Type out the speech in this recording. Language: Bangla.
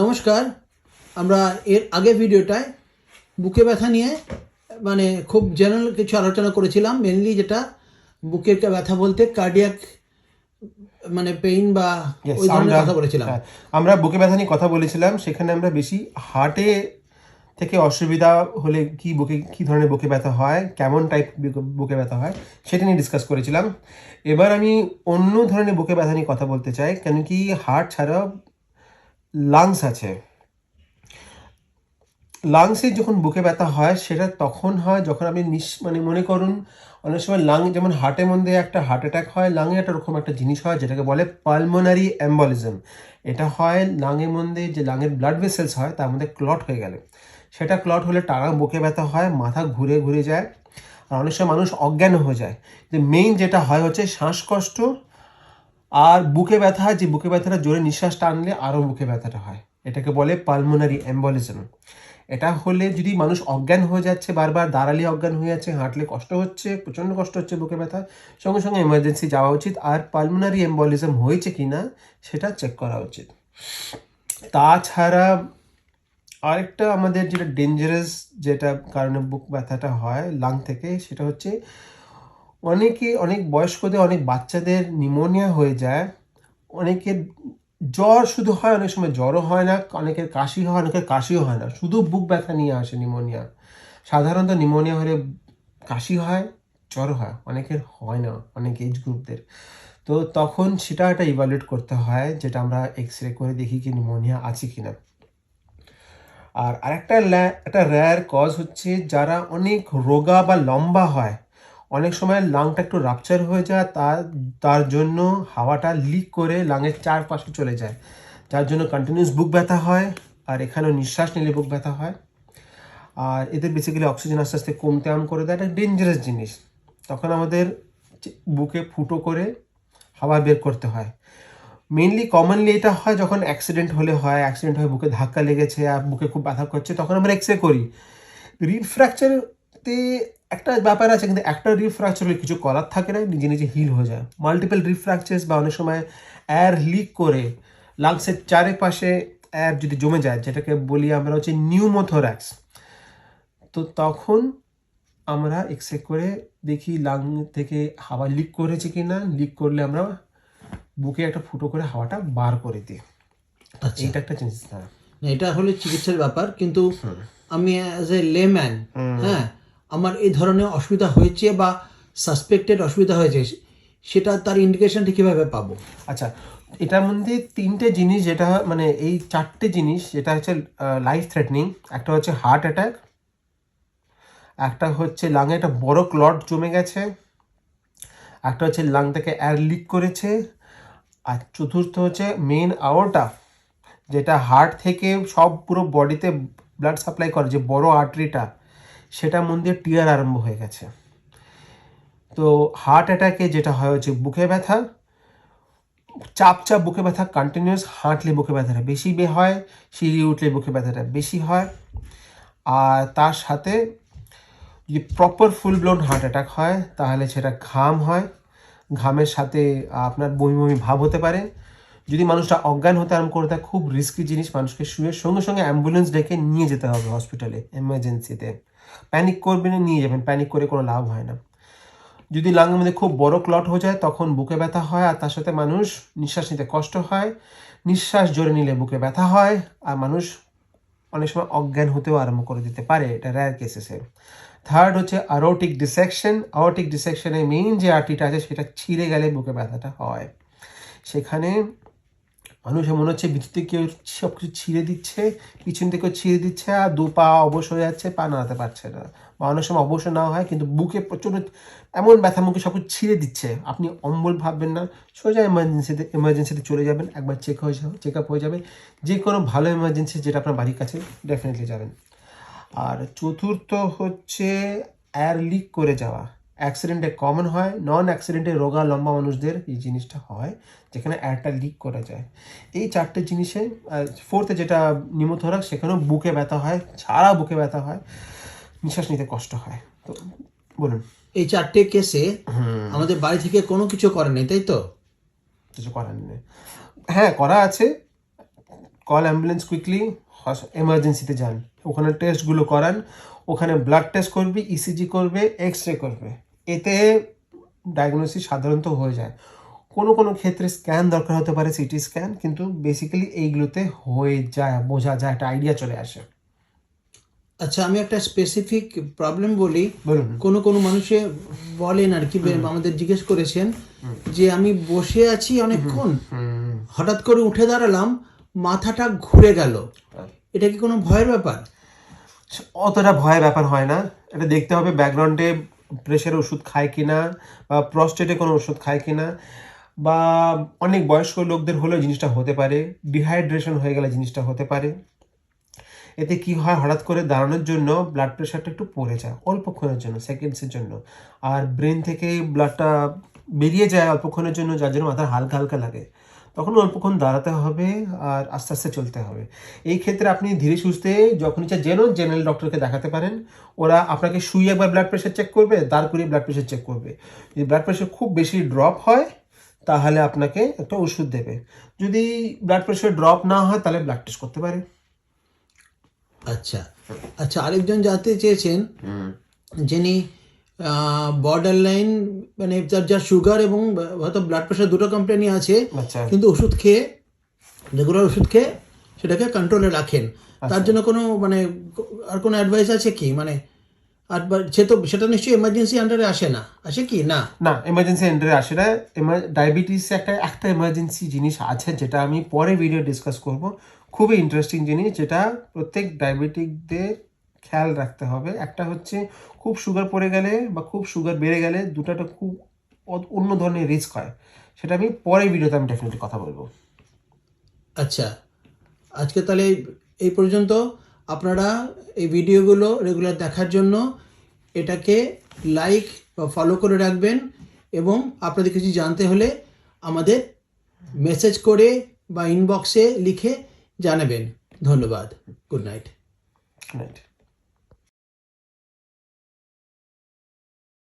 নমস্কার আমরা এর আগে ভিডিওটায় বুকে ব্যথা নিয়ে মানে খুব জেনারেল কিছু আলোচনা করেছিলাম মেনলি যেটা বুকের ব্যথা বলতে কার্ডিয়াক মানে পেইন বা ওই ধরনের কথা বলেছিলাম। হ্যাঁ, আমরা বুকে ব্যথা নিয়ে কথা বলেছিলাম সেখানে আমরা বেশি হার্টে থেকে অসুবিধা হলে কি বুকে কি ধরনের বুকে ব্যথা হয় কেমন টাইপ বুকে ব্যথা হয় সেটা নিয়ে ডিসকাস করেছিলাম। এবার আমি অন্য ধরনের বুকে ব্যথা নিয়ে কথা বলতে চাই কেন কি হার্ট ছাড়াও লাংস আছে। লাংসে যখন বুকে ব্যথা হয়, সেটা তখন হয় যখন আপনি নিঃ মানে মনে করুন, অনেক সময় লাং যেমন হার্টের মধ্যে একটা হার্ট অ্যাটাক হয় লাঙে একটা রকম একটা জিনিস হয় যেটাকে বলে পালমোনারি অ্যাম্বলিজম এটা হয় লাঙের মধ্যে যে লাঙের ব্লাড ভেসেলস হয়, তার মধ্যে ক্লট হয়ে গেলে। সেটা ক্লট হলে টানা বুকে ব্যথা হয়, মাথা ঘুরে ঘুরে যায়, আর অনেক সময় মানুষ অজ্ঞান হয়ে যায়। যে মেইন যেটা হয় হচ্ছে শ্বাসকষ্ট আর বুকে ব্যথা যে বুকে ব্যথাটা জোরে নিঃশ্বাস টানলে আরও বুকে ব্যথাটা হয়। এটাকে বলে পালমোনারি অ্যাম্বলিজম এটা হলে যদি মানুষ অজ্ঞান হয়ে যাচ্ছে, বারবার দাঁড়ালে অজ্ঞান হয়ে যাচ্ছে, হাঁটলে কষ্ট হচ্ছে, প্রচণ্ড কষ্ট হচ্ছে বুকে ব্যথা সঙ্গে সঙ্গে এমার্জেন্সি যাওয়া উচিত। আর পালমোনারি অ্যাম্বলিজম হয়েছে কি না, সেটা চেক করা উচিত। তাছাড়া আরেকটা আমাদের যেটা ডেঞ্জারাস যেটা কারণে বুক ব্যথাটা হয় লাং থেকে, সেটা হচ্ছে অনেকে, অনেক বয়স্কদের, অনেক বাচ্চাদের নিমোনিয়া হয়ে যায়। অনেকের জ্বর শুধু হয়, অনেক সময় জ্বরও হয় না, অনেকের কাশি হয়, অনেকের কাশিও হয় না। শুধু বুক ব্যথা নিয়ে আসে নিমোনিয়া সাধারণত নিমোনিয়া হলে কাশি হয়, জ্বর হয়, অনেকের হয় না, অনেক এজ গ্রুপদের তো তখন সেটা একটা ইভালুয়েট করতে হয়, যেটা আমরা এক্স রে করে দেখি কি নিমোনিয়া আছে কি না আর আরেকটা একটা র্যার কজ হচ্ছে যারা অনেক রোগা বা লম্বা হয় অনেক সময় লাংটা একটু রাপচার হয়ে যায় তার তার জন্য হাওয়াটা লিক করে লাংয়ের চারপাশে চলে যায়। যার জন্য কন্টিনিউস বুক ব্যথা হয়, আর এখানেও নিঃশ্বাস নিলে বুক ব্যথা হয়। আর এদের বেসিক্যালি অক্সিজেন আস্তে আস্তে কমতে আরম্ভ করে দেয় একটা ডেঞ্জারাস জিনিস। তখন আমাদের বুকে ফুটো করে হাওয়া বের করতে হয়। মেনলি কমনলি এটা হয় যখন অ্যাক্সিডেন্ট হলে হয় অ্যাক্সিডেন্ট হয়ে বুকে ধাক্কা লেগেছে আর বুকে খুব ব্যথা করছে, তখন আমরা এক্স রে করি। রিব ফ্র্যাকচারতে একটা ব্যাপার আছে কিন্তু একটা রিব ফ্র্যাকচার হলে কিছু করার থাকে না নিজে নিজে হিল হয়ে যায়। মাল্টিপল রিব ফ্র্যাকচার্স বা অনেক সময় এয়ার লিক করে লাংসের চারিপাশে এয়ার যদি জমে যায় যেটাকে বলি আমরা হচ্ছে নিউমোথোরাক্স তো তখন আমরা এক্স রে করে দেখি লাং থেকে হাওয়া লিক করেছে কি না লিক করলে আমরা বুকে একটা ফুটো করে হাওয়াটা বার করে দিই। আচ্ছা। এইটা একটা জিনিস। হ্যাঁ। এটা হলে চিকিৎসার ব্যাপার কিন্তু আমি অ্যাজ এ লেম্যান হ্যাঁ আমার এই ধরনের অসুবিধা হয়েছে বা সাসপেক্টেড অসুবিধা হয়েছে, সেটা তার ইন্ডিকেশনটা কীভাবে পাবো? আচ্ছা এটার মধ্যে তিনটে জিনিস যেটা মানে এই চারটে জিনিস, যেটা হচ্ছে লাইফ থ্রেটনিং একটা হচ্ছে হার্ট অ্যাটাক একটা হচ্ছে লাঙে একটা বড় ক্লট জমে গেছে, একটা হচ্ছে লাং থেকে এয়ার লিক করেছে, আর চতুর্থ হচ্ছে মেন আওয়ারটা যেটা হার্ট থেকে সব পুরো বডিতে ব্লাড সাপ্লাই করে, যে বড় আর্টারিটা সেটার দিয়ে টিয়ার আরম্ভ হয়ে গেছে। তো হার্ট অ্যাটাকে যেটা হয় হচ্ছে বুকে ব্যথা, চাপ চাপ বুকে ব্যথা কন্টিনিউয়াস হাঁটলে বুকে ব্যথাটা বেশি বে হয় সিঁড়ি উঠলে বুকে ব্যথাটা বেশি হয়। আর তার সাথে যদি proper full blown heart attack হয়, তাহলে সেটা ঘাম হয়। ঘামের সাথে আপনার বমি বমি ভাব হতে পারে। যদি মানুষটা অজ্ঞান হতে আরম্ভ করে খুব রিস্কি জিনিস, মানুষকে শুয়ে সঙ্গে সঙ্গে অ্যাম্বুলেন্স ডেকে নিয়ে যেতে হবে হসপিটালে এমার্জেন্সিতে প্যানিক করবেন নিয়ে যাবেন। প্যানিক করে কোনো লাভ হয় না। যদি লাঙের মধ্যে খুব বড় ক্লট হয়ে যায়, তখন বুকে ব্যথা হয় আর তার সাথে মানুষ নিঃশ্বাস নিতে কষ্ট হয়। নিঃশ্বাস জোরে নিলে বুকে ব্যথা হয় আর মানুষ অনেক সময় অজ্ঞান হতেও আরম্ভ করে দিতে পারে। এটা র্যার কেসেসে থার্ড হচ্ছে আরোটিক ডিসেকশন আরোটিক ডিসেকশনের মেইন যে আর্টিটা আছে, সেটা ছিঁড়ে গেলে বুকে ব্যথাটা হয়। সেখানে মানুষের মনে হচ্ছে থেকে কেউ সব কিছু ছিঁড়ে দিচ্ছে, পিছন থেকেও ছিঁড়ে দিচ্ছে আর দু পা অবশ হয়ে যাচ্ছে, পা নাড়াতে পারছে না। বা অনেক সময় অবশ্য না হয়, কিন্তু বুকে প্রচণ্ড এমন ব্যথা মুখে সব কিছু ছিঁড়ে দিচ্ছে। আপনি অম্বল ভাববেন না, সোজা এমার্জেন্সিতে এমার্জেন্সিতে চলে যাবেন, একবার চেক হয়ে যাবে চেক আপ হয়ে যাবে। যে কোনো ভালো এমার্জেন্সি যেটা আপনার বাড়ির কাছে ডেফিনেটলি যাবেন। আর চতুর্থ হচ্ছে এয়ার লিক করে যাওয়া। অ্যাক্সিডেন্টে কমন হয় নন অ্যাক্সিডেন্টে রোগা লম্বা মানুষদের এই জিনিসটা হয় যেখানে এয়ারটা লিক করা যায়। এই চারটে জিনিসে ফোর্থে যেটা নিমোথরাক সেখানেও বুকে ব্যথা হয় ছাড়া বুকে ব্যথা হয় নিঃশ্বাস নিতে কষ্ট হয়। তো বলুন। এই চারটে কেসে আমাদের বাড়ি থেকে কোনো কিছু করে নেই তাই তো? কিছু করার নেই। হ্যাঁ করা আছে। কল অ্যাম্বুলেন্স কুইকলি এমার্জেন্সিতে যান। ওখানে টেস্টগুলো করান। ওখানে ব্লাড টেস্ট করবে ইসিজি করবে এক্স রে করবে। এতে ডায়াগনোসিস সাধারণত হয়ে যায়। কোনো কোনো ক্ষেত্রে স্ক্যান দরকার হতে পারে সিটি স্ক্যান কিন্তু বেসিক্যালি এইগুলোতে হয়ে যায় বোঝা যায় একটা আইডিয়া চলে আসে। আচ্ছা আমি একটা স্পেসিফিক প্রবলেম বলি। বলুন। কোনো কোনো মানুষে বলেন আর কি আমাদের জিজ্ঞেস করেছেন যে আমি বসে আছি অনেকক্ষণ। হঠাৎ করে উঠে দাঁড়ালাম মাথাটা ঘুরে গেল। এটা কি কোনো ভয়ের ব্যাপার? অতটা ভয়ের ব্যাপার হয় না। এটা দেখতে হবে ব্যাকগ্রাউন্ডে প্রেশারের ওষুধ খায় কিনা বা প্রস্টেটে কোনো ওষুধ খায় কিনা বা অনেক বয়স্ক লোকদের হলেও জিনিসটা হতে পারে ডিহাইড্রেশন হয়ে গেলে জিনিসটা হতে পারে। এতে কি হয়? হঠাৎ করে দাঁড়ানোর জন্য ব্লাড প্রেশারটা একটু পড়ে যায়, অল্পক্ষণের জন্য সেকেন্ডসের জন্য। আর ব্রেন থেকে ব্লাডটা বেরিয়ে যায় অল্পক্ষণের জন্য, যার জন্য মাথার হালকা হালকা লাগে। তখন অল্পক্ষণ দাঁড়াতে হবে আর আস্তে আস্তে চলতে হবে। এই ক্ষেত্রে আপনি ধীরে সুস্থে যখন ইচ্ছা যেন জেনারেল ডক্টরকে দেখাতে পারেন। ওরা আপনাকে শুয়ে একবার ব্লাড প্রেশার চেক করবে দাঁড় করিয়ে ব্লাড প্রেশার চেক করবে। যদি ব্লাড প্রেশার খুব বেশি ড্রপ হয় তাহলে আপনাকে একটা ওষুধ দেবে। যদি ব্লাড প্রেশার ড্রপ না হয় তাহলে ব্লাড টেস্ট করতে পারে। আচ্ছা। আচ্ছা আরেকজন জানতে চেয়েছেন যিনি বর্ডার লাইন মানে যার যার সুগার এবং হয়তো ব্লাড প্রেশার দুটো কোম্পানি আছে আচ্ছা। কিন্তু ওষুধ খেয়ে রেগুলার ওষুধ খেয়ে সেটাকে কন্ট্রোলে রাখেন। তার জন্য কোনো মানে আর কোনো অ্যাডভাইস আছে কি? মানে সে তো সেটা নিশ্চয়ই এমার্জেন্সি আন্ডারে আসে না। আসে কি? না। না এমার্জেন্সি এন্টারে আসে না। ডায়াবেটিস একটা একটা এমার্জেন্সি জিনিস আছে যেটা আমি পরে ভিডিও ডিসকাস করব। খুবই ইন্টারেস্টিং জিনিস যেটা প্রত্যেক ডায়াবেটিকদের খেয়াল রাখতে হবে। একটা হচ্ছে খুব সুগার পড়ে গেলে বা খুব সুগার বেড়ে গেলে দুটাটা খুব অন্য ধরনের রিস্ক হয়। সেটা আমি পরে ভিডিওতে আমি ডেফিনেটলি কথা বলব। আচ্ছা। আজকে তাহলে এই পর্যন্ত। আপনারা এই ভিডিওগুলো রেগুলার দেখার জন্য এটাকে লাইক বা ফলো করে রাখবেন এবং আপনাদের কিছু জানতে হলে আমাদের মেসেজ করে বা ইনবক্সে লিখে জানাবেন। ধন্যবাদ। Good night right